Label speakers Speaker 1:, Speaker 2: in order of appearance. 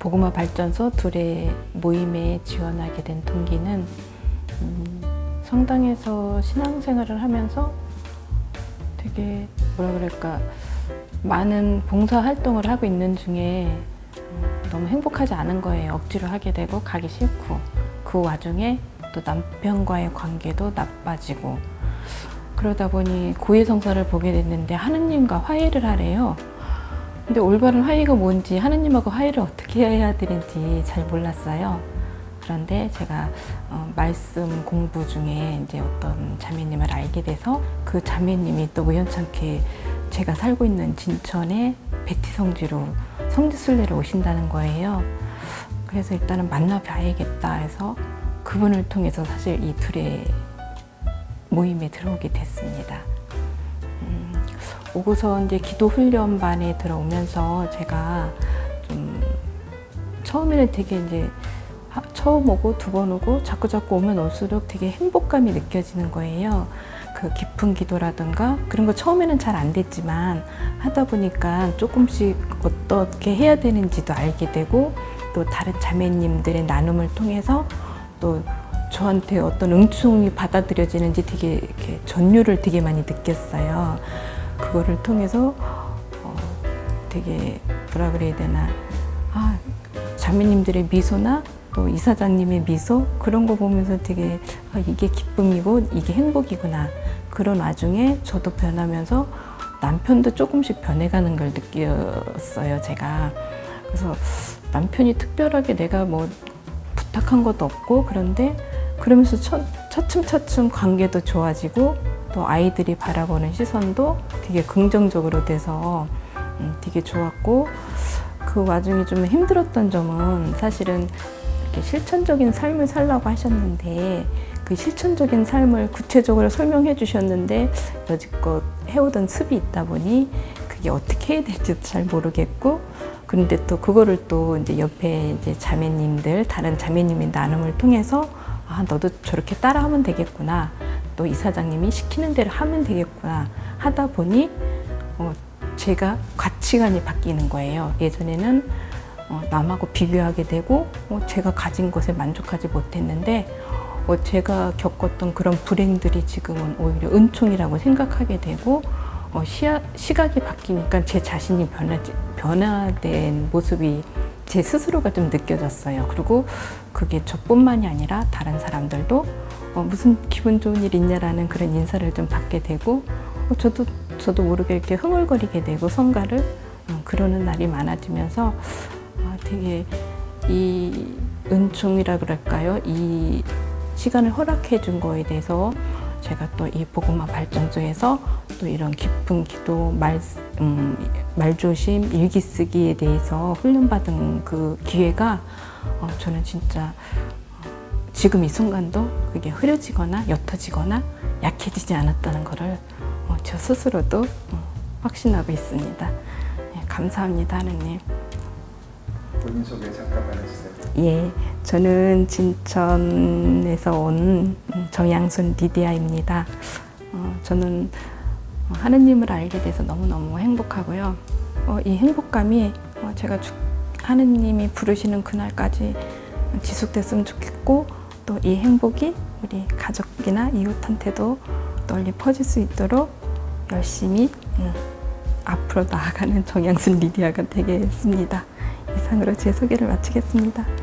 Speaker 1: 보그마 발전소 둘의 모임에 지원하게 된 동기는 음, 성당에서 신앙생활을 하면서 되게 뭐라 그럴까 많은 봉사 활동을 하고 있는 중에 음, 너무 행복하지 않은 거예요. 억지로 하게 되고 가기 싫고 그 와중에 또 남편과의 관계도 나빠지고 그러다 보니 고해성사를 보게 됐는데 하느님과 화해를 하래요. 근데 올바른 화해가 뭔지 하느님하고 화해를 어떻게 해야 되는지 잘 몰랐어요. 그런데 제가 어, 말씀 공부 중에 이제 어떤 자매님을 알게 돼서 그 자매님이 또 우연찮게 제가 살고 있는 진천의 베티 성지로 성지 순례를 오신다는 거예요. 그래서 일단은 만나봐야겠다 해서 그분을 통해서 사실 이 둘의 모임에 들어오게 됐습니다. 음, 오고서 이제 기도 훈련반에 들어오면서 제가 좀 처음에는 되게 이제 하- 처음 오고 두 번 오고 자꾸 자꾸 오면 올수록 되게 행복감이 느껴지는 거예요. 그 깊은 기도라든가 그런 거 처음에는 잘 안 됐지만 하다 보니까 조금씩 어떻게 해야 되는지도 알게 되고 또 다른 자매님들의 나눔을 통해서 또 저한테 어떤 응충이 받아들여지는지 되게 전율을 되게 많이 느꼈어요. 그거를 통해서 어, 되게 뭐라 그래야 되나 아 자매님들의 미소나 또 이사장님의 미소? 그런 거 보면서 되게 아, 이게 기쁨이고 이게 행복이구나. 그런 와중에 저도 변하면서 남편도 조금씩 변해가는 걸 느꼈어요 제가. 그래서 남편이 특별하게 내가 뭐 부탁한 것도 없고 그런데 그러면서 차, 차츰차츰 관계도 좋아지고 또 아이들이 바라보는 시선도 되게 긍정적으로 돼서 음, 되게 좋았고 그 와중에 좀 힘들었던 점은 사실은 이렇게 실천적인 삶을 살라고 하셨는데 그 실천적인 삶을 구체적으로 설명해 주셨는데 여지껏 해오던 습이 있다 보니 그게 어떻게 해야 될지도 잘 모르겠고 그런데 또 그거를 또 이제 옆에 이제 자매님들 다른 자매님의 나눔을 통해서 아 너도 저렇게 따라하면 되겠구나 또 이사장님이 시키는 대로 하면 되겠구나 하다 보니 어, 제가 가치관이 바뀌는 거예요. 예전에는 어, 남하고 비교하게 되고 어, 제가 가진 것에 만족하지 못했는데 어, 제가 겪었던 그런 불행들이 지금은 오히려 은총이라고 생각하게 되고 어, 시야, 시각이 바뀌니까 제 자신이 변하지, 변화된 모습이 제 스스로가 좀 느껴졌어요. 그리고 그게 저뿐만이 아니라 다른 사람들도 어, 무슨 기분 좋은 일 있냐라는 그런 인사를 좀 받게 되고 어, 저도 저도 모르게 이렇게 흥얼거리게 되고 성가를 어, 그러는 날이 많아지면서 아, 되게 이 은총이라 그럴까요? 이 시간을 허락해 준 거에 대해서 제가 또이 보고마 발전소에서 또 이런 깊은 기도, 말, 음, 말조심, 일기 쓰기에 대해서 훈련받은 그 기회가 어, 저는 진짜 어, 지금 이 순간도 그게 흐려지거나 옅어지거나 약해지지 않았다는 것을 어, 저 스스로도 어, 확신하고 있습니다. 예, 감사합니다, 하느님.
Speaker 2: 본인 소개 잠깐만 해주세요.
Speaker 1: 예, 저는 진천에서 온 정양순 리디아입니다. 어, 저는 하느님을 알게 돼서 너무너무 행복하고요. 어, 이 행복감이 어, 제가 죽- 하느님이 부르시는 그날까지 지속됐으면 좋겠고 또 이 행복이 우리 가족이나 이웃한테도 널리 퍼질 수 있도록 열심히 음, 앞으로 나아가는 정양순 리디아가 되겠습니다. 이상으로 제 소개를 마치겠습니다.